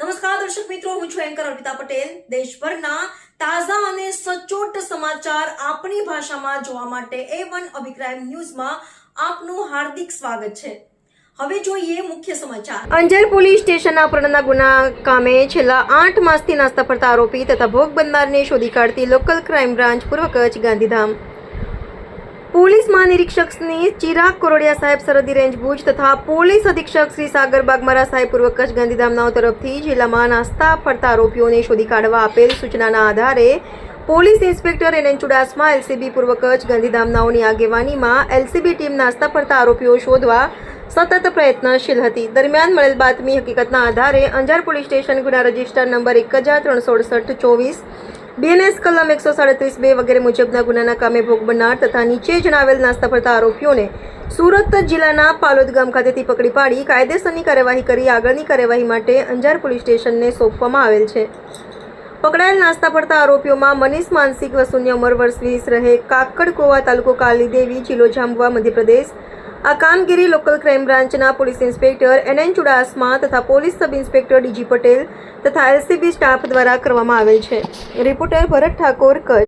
નમસ્કાર, દર્શક મિત્રો, હું છું એન્કર અર્પિતા પટેલ. દેશભરના તાજા અને સચોટ સમાચાર આપણી ભાષામાં જોવા માટે એ વન અભિપ્રાય ન્યૂઝમાં આપનું હાર્દિક સ્વાગત છે. હવે જોઈએ મુખ્ય સમાચાર. અંજાર પોલીસ સ્ટેશનના અપહરણના ગુના કામે છેલ્લા આઠ માસથી નાસ્તા પડતા આરોપી તથા ભોગ બનનારને શોધી કાઢતી લોકલ ક્રાઇમ બ્રાન્ચ પૂર્વ કચ્છ ગાંધીધામ. પોલીસ મહાનિરીક્ષકની ચિરાગ કોરોડિયા સાહેબ સરહદી રેન્જ ભુજ તથા પોલીસ અધિક્ષક શ્રી સાગર બાગમારા સાહેબ પૂર્વ કચ્છ ગાંધીધામનાઓ તરફથી જિલ્લામાં નાસ્તા, ફરતા આરોપીઓને શોધી કાઢવા આપેલ સૂચનાના આધારે police inspector N Chudasama, LCB પૂર્વ કચ્છ ગાંધીધામનાઓની આગેવાનીમાં એલસીબી ટીમ નાસ્તા, ફરતા આરોપીઓ શોધવા સતત પ્રયત્નશીલ હતી. દરમિયાન મળેલ બાતમી હકીકતના આધારે અંજાર પોલીસ સ્ટેશન ગુના રજિસ્ટર નંબર એક હજાર ત્રણસો અડસઠ ચોવીસ બીએનએસ કલમ એકસો સાડત્રીસ બે વગેરે મુજબના ગુનાના કામે ભોગ બનનાર તથા નીચે જણાવેલ નાસ્તા ફરતા આરોપીઓને સુરત જિલ્લાના પાલોદ ગામ ખાતેથી પકડી પાડી કાયદેસરની કાર્યવાહી કરી આગળની કાર્યવાહી માટે અંજાર પોલીસ સ્ટેશનને સોંપવામાં આવેલ છે. પકડાયેલ નાસ્તા ફરતા આરોપીઓમાં મનીષ માનસિક વસુન્ય ઉંમર વર્ષ વીસ રહે કાકડકોવા તાલુકો કાલીદેવી, જિલ્લો જાંબુઆ મધ્યપ્રદેશ આ કામગીરી લોકલ ક્રાઇમ બ્રાન્ચના police inspector N N Chudasama તથા police sub inspector DG Patel તથા એલસીબી સ્ટાફ દ્વારા કરવામાં આવેલ છે. રિપોર્ટર ભરત ઠાકોર કચ્છ.